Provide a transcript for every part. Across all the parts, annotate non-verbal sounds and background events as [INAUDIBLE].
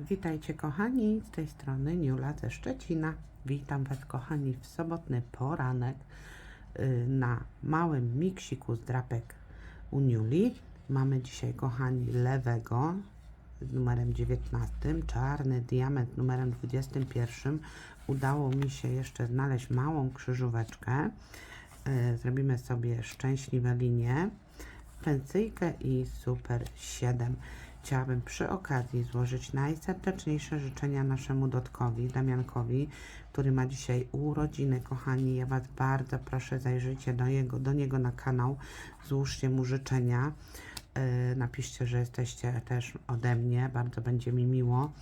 Witajcie kochani, z tej strony Niula ze Szczecina. Witam Was kochani w sobotny poranek y, na małym miksiku z drapek u Niuli. Mamy dzisiaj kochani lewego z numerem 19, czarny diament numerem 21. Udało mi się jeszcze znaleźć małą krzyżóweczkę. Y, Zrobimy sobie szczęśliwe linie pensyjkę i Super 7. Chciałabym przy okazji złożyć najserdeczniejsze życzenia naszemu Dotkowi, Damiankowi, który ma dzisiaj urodziny. Kochani, ja Was bardzo proszę, zajrzyjcie do, jego, do niego na kanał, złóżcie mu życzenia. Yy, napiszcie, że jesteście też ode mnie, bardzo będzie mi miło.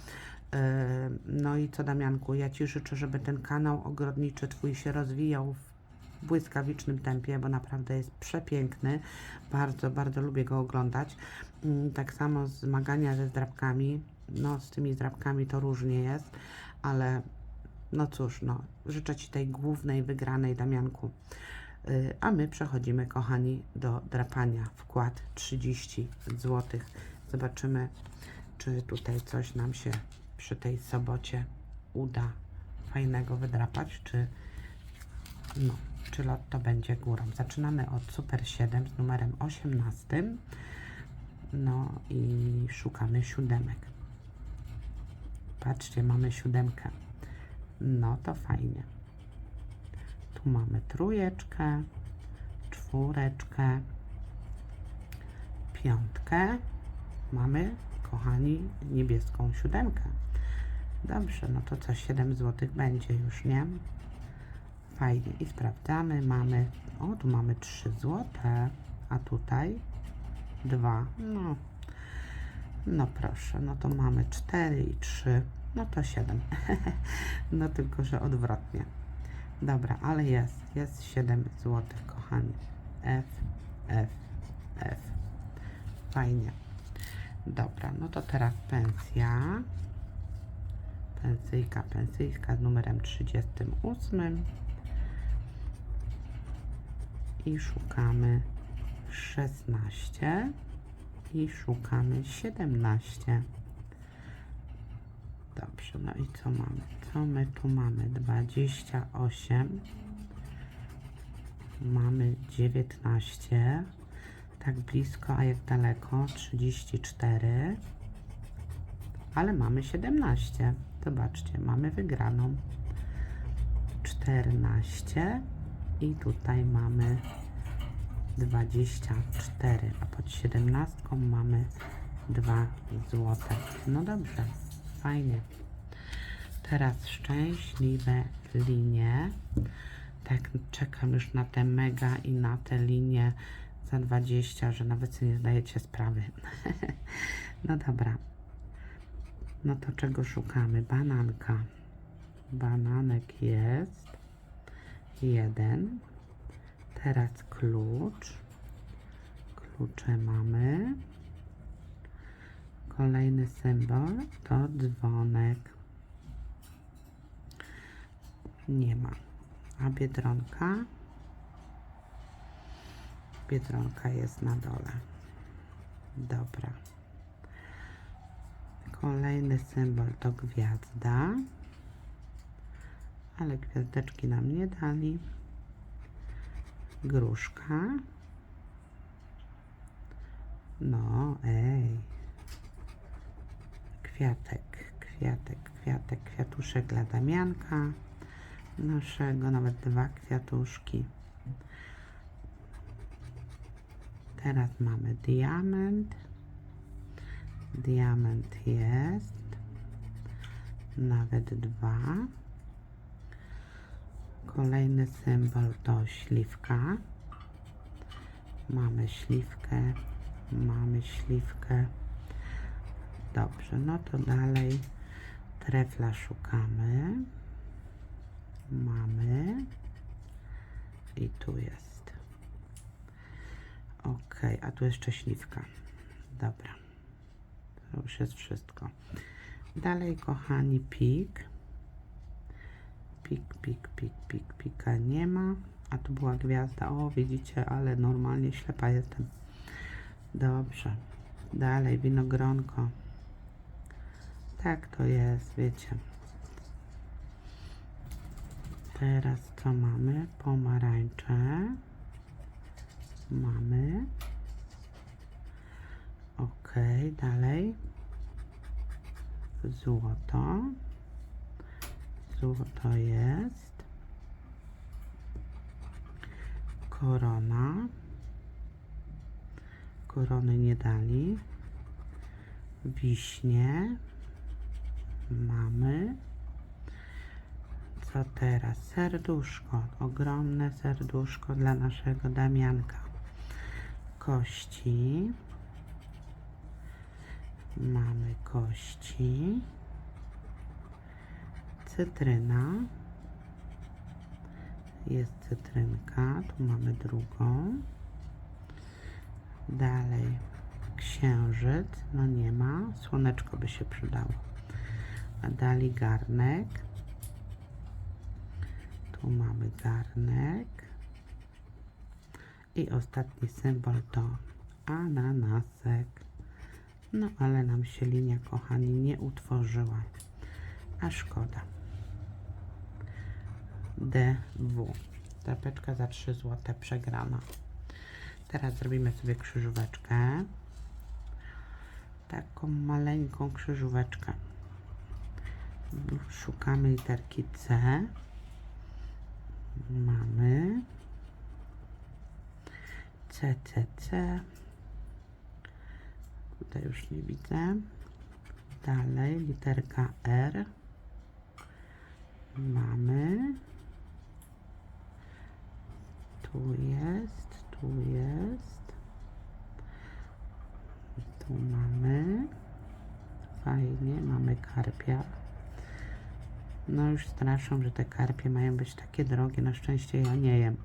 Yy, No i co Damianku, ja Ci życzę, żeby ten kanał ogrodniczy Twój się rozwijał w błyskawicznym tempie, bo naprawdę jest przepiękny. Bardzo, bardzo lubię go oglądać. Mm, Tak samo zmagania ze zdrabkami. No, z tymi zdrabkami to różnie jest, ale no cóż, no, życzę Ci tej głównej wygranej, Damianku. Y, A my przechodzimy, kochani, do drapania. Wkład 30 zł. Zobaczymy, czy tutaj coś nam się przy tej sobocie uda fajnego wydrapać, czy no, czy lotto będzie górą. Zaczynamy od Super 7 z numerem 18. No i szukamy siódemek. Patrzcie, mamy siódemkę. No to fajnie. Tu mamy trójeczkę, czwóreczkę, piątkę. Mamy, kochani, niebieską siódemkę. Dobrze, no to co, 7 zł będzie już, nie? Fajnie. I sprawdzamy. Mamy, o tu mamy 3 złote, a tutaj 2. No, no proszę, no to mamy 4 i 3, no to 7. [LAUGHS] no tylko, że odwrotnie. Dobra, ale jest, jest 7 złotych, kochani. F, F, F. Fajnie. Dobra, no to teraz pensja. Pensyjka, pensyjska z numerem 38 i szukamy 16 i szukamy 17. Dobrze, no i co mamy? Co my tu mamy? 28. Mamy 19. Tak blisko, a jak daleko? 34. Ale mamy 17. Zobaczcie, mamy wygraną. 14 i tutaj mamy 24, a pod 17 mamy 2 złote. No dobrze, fajnie. Teraz szczęśliwe linie. Tak, czekam już na te mega i na te linie za 20, że nawet sobie nie zdajecie sprawy. [LAUGHS] no dobra. No to czego szukamy? Bananka. Bananek jest. Jeden. Teraz klucz. Klucze mamy. Kolejny symbol to dzwonek. Nie ma. A biedronka? Biedronka jest na dole. Dobra. Kolejny symbol to gwiazda. Ale gwiazdeczki nam nie dali. Gruszka. No, ej. Kwiatek, kwiatek, kwiatek, kwiatuszek dla Damianka. Naszego, nawet dwa kwiatuszki. Teraz mamy diament. Diament jest. Nawet dwa. Kolejny symbol to śliwka. Mamy śliwkę. Mamy śliwkę. Dobrze, no to dalej trefla szukamy. Mamy. I tu jest. Ok, a tu jeszcze śliwka. Dobra. To już jest wszystko. Dalej, kochani, pik. Pik, pik, pik, pik, pika nie ma. A tu była gwiazda. O, widzicie, ale normalnie ślepa jestem. Dobrze. Dalej, winogronko. Tak to jest, wiecie. Teraz co mamy? Pomarańcze. Mamy. Ok, dalej. Złoto. Złoto jest. Korona. Korony nie dali. Wiśnie. Mamy. Co teraz? Serduszko. Ogromne serduszko dla naszego Damianka. Kości. Mamy kości. Cytryna. Jest cytrynka. Tu mamy drugą. Dalej księżyc. No nie ma. Słoneczko by się przydało. A dalej garnek. Tu mamy garnek. I ostatni symbol to ananasek. No ale nam się linia, kochani, nie utworzyła. A szkoda. DW. Tapeczka za 3 zł przegrana. Teraz zrobimy sobie krzyżóweczkę. Taką maleńką krzyżóweczkę. Szukamy literki C. Mamy C, C, C. Tutaj już nie widzę. Dalej literka R. Mamy. Tu jest, tu jest. Tu mamy. Fajnie, mamy karpia. No już straszą, że te karpie mają być takie drogie. Na szczęście ja nie jem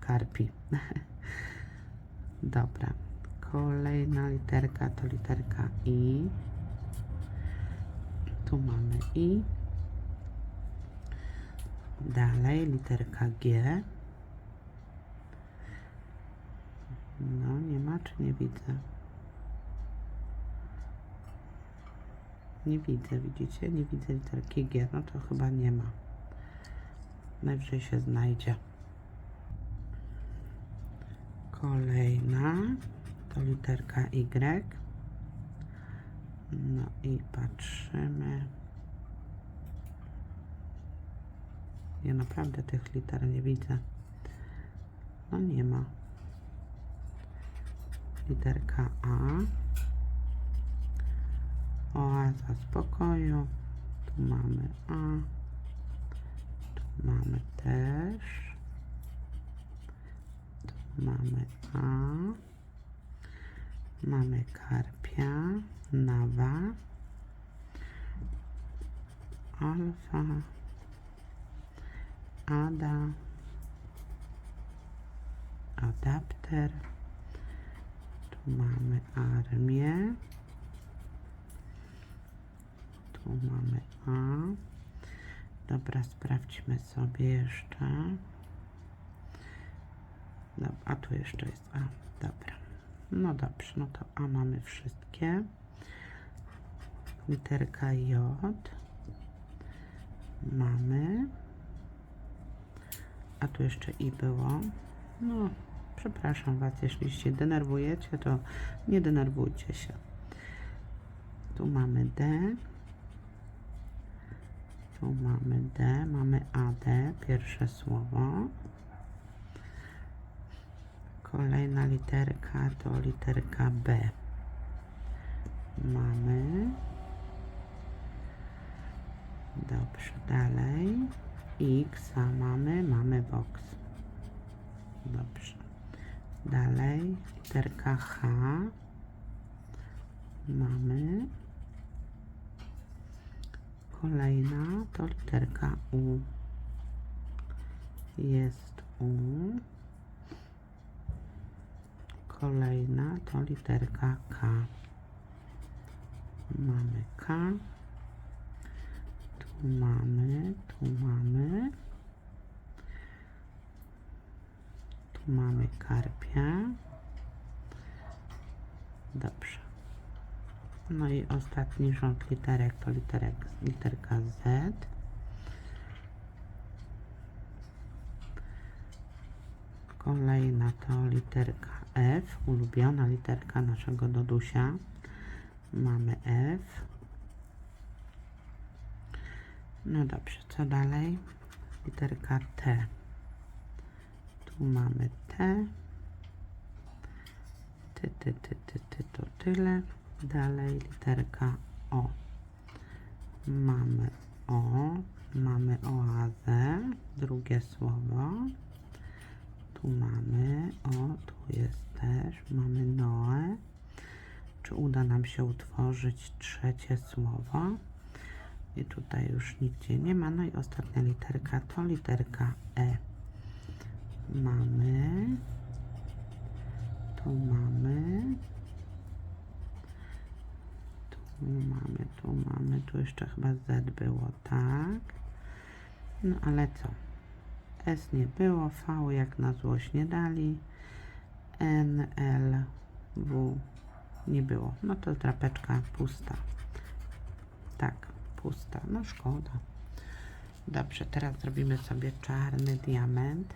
karpi. [LAUGHS] Dobra. Kolejna literka to literka I. Tu mamy I. Dalej literka G. No nie ma czy nie widzę? Nie widzę, widzicie? Nie widzę literki G, no to chyba nie ma. Najwyżej się znajdzie. Kolejna to literka Y. No i patrzymy. Ja naprawdę tych liter nie widzę. No nie ma. Literka A. Oaza spokoju. Tu mamy A. Tu mamy też. Tu mamy A. Mamy karpia, nawa, alfa, ada, adapter. Mamy armię. Tu mamy A. Dobra, sprawdźmy sobie jeszcze. A tu jeszcze jest A. Dobra. No dobrze, no to A mamy wszystkie. Literka J. Mamy. A tu jeszcze I było. No, przepraszam Was, jeśli się denerwujecie, to nie denerwujcie się. Tu mamy D. Tu mamy D, mamy AD, pierwsze słowo. Kolejna literka to literka B. Mamy. Dobrze, dalej. X mamy, mamy box. Dalej, literka H. Mamy. Kolejna to literka U. Jest U. Kolejna to literka K. Mamy K. Tu mamy, tu mamy. Tu mamy karpia. Dobrze. No i ostatni rząd literek to literek, literka Z. Kolejna to literka F, ulubiona literka naszego Dodusia. Mamy F. No dobrze, co dalej? Literka T. Tu mamy T. Ty, ty, ty, ty, ty, to tyle. Dalej literka O. Mamy O. Mamy oazę. Drugie słowo. Tu mamy O. Tu jest też. Mamy Noe. Czy uda nam się utworzyć trzecie słowo? I tutaj już nigdzie nie ma. No i ostatnia literka to literka E. Mamy. Tu mamy. Tu mamy, tu mamy. Tu jeszcze chyba Z było, tak. No ale co? S nie było, V jak na złość nie dali. N, L, W nie było. No to drapeczka pusta. Tak, pusta. No szkoda. Dobrze, teraz zrobimy sobie czarny diament.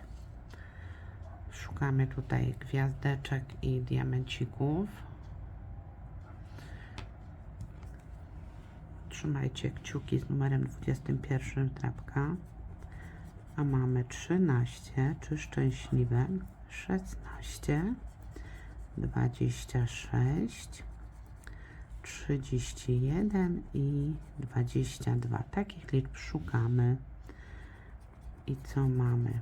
Szukamy tutaj gwiazdeczek i diamencików. Trzymajcie kciuki z numerem 21 drapka. A mamy 13, czy szczęśliwe? 16, 26, 31 i 22. Takich liczb szukamy. I co mamy?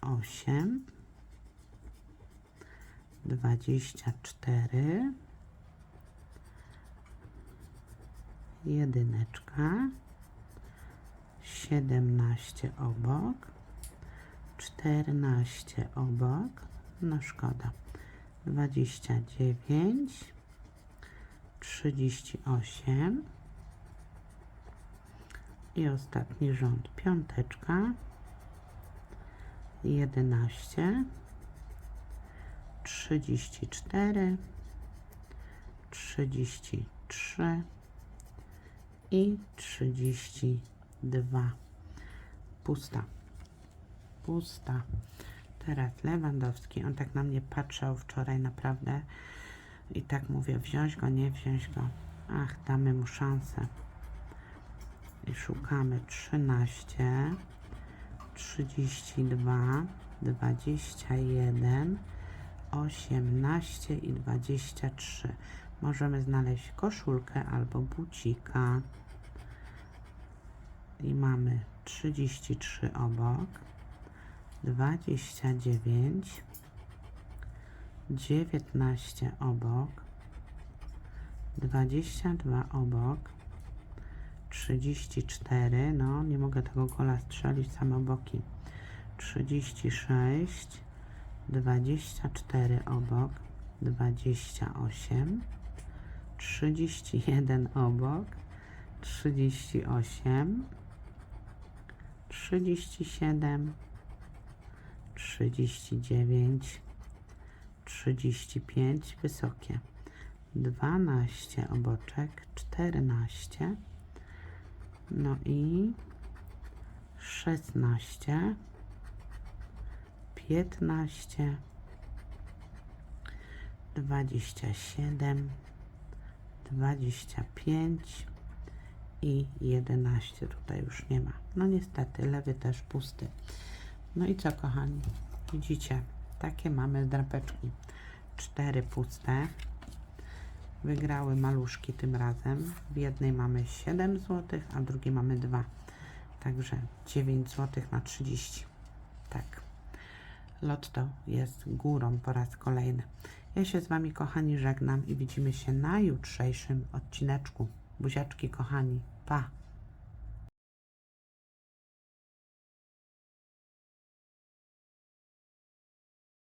28, 8, 24, jedyneczka, 17 obok, 14 obok, no szkoda, 29, 38 i ostatni rząd, piąteczka, 11, 34, 33 i 32. Pusta. Pusta. Teraz Lewandowski. On tak na mnie patrzał wczoraj naprawdę. I tak mówię, wziąć go, nie wziąć go. Ach, damy mu szansę. I szukamy 13, 32, 21, 18 i 23. Możemy znaleźć koszulkę albo bucika. I mamy 33 obok, 29, 19 obok, 22 obok, 34, no nie mogę tego gola strzelić, same boki. 36, 24 obok, 28, 31 obok, 38, 37, 39, 35 wysokie, 12 oboczek, 14, no i 16, 15, 27, 25 i 11 tutaj już nie ma. No niestety, lewy też pusty. No i co kochani, widzicie, takie mamy drapeczki. Cztery puste. Wygrały maluszki tym razem. W jednej mamy 7 zł, a w drugiej mamy 2. Także 9 zł na 30. Tak. Lotto jest górą po raz kolejny. Ja się z Wami, kochani, żegnam i widzimy się na jutrzejszym odcineczku. Buziaczki, kochani. Pa!